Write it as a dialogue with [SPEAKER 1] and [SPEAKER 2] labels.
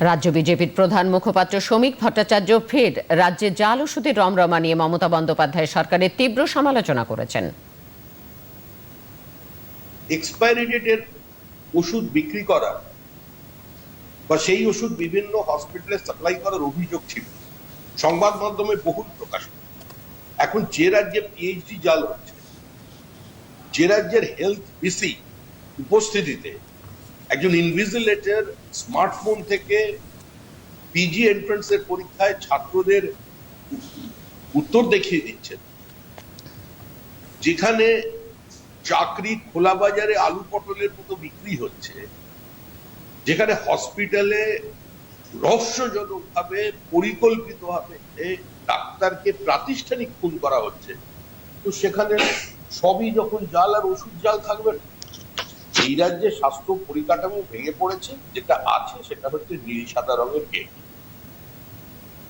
[SPEAKER 1] রাজ্য বিজেপির প্রধান মুখপাত্র শ্রমিক ভট্টাচার্য ফের রাজ্যে জাল ওষুধের রমরমা নিয়ে মমতা বন্দ্যোপাধ্যায় সরকারের তীব্র সমালোচনা করেছেন।
[SPEAKER 2] এক্সপায়ারি ডেটের ওষুধ বিক্রি করা বা সেই ওষুধ বিভিন্ন হসপিটালে সাপ্লাই করার অভিযোগ ছিল। সংবাদ মাধ্যমে বহুল প্রকাশ এখন যে রাজ্যে পিএইচডি জাল হচ্ছে, যে রাজ্যের হেলথ বিসি উপস্থিতিতে একজন ইনভিজিলেটর স্মার্টফোন থেকে পিজি এন্ট্রান্সের পরীক্ষায় ছাত্রদের উত্তর দেখিয়ে দিচ্ছেন যেখানে চাকরি খোলা বাজারে আলু পটলের মতো বিক্রি হচ্ছে, যেখানে হসপিটালে রহস্যজনক রহস্যজনকভাবে পরিকল্পিতভাবে ডাক্তারকে প্রাতিষ্ঠানিক খুন করা হচ্ছে তো সেখানে সবই যখন জাল আর ওষুধ জাল থাকবে না। এই রাজ্যে স্বাস্থ্য পরিকাঠামো ভেঙে পড়েছে যেটা আছে সেটা হচ্ছে নীল সাদা রঙের কেক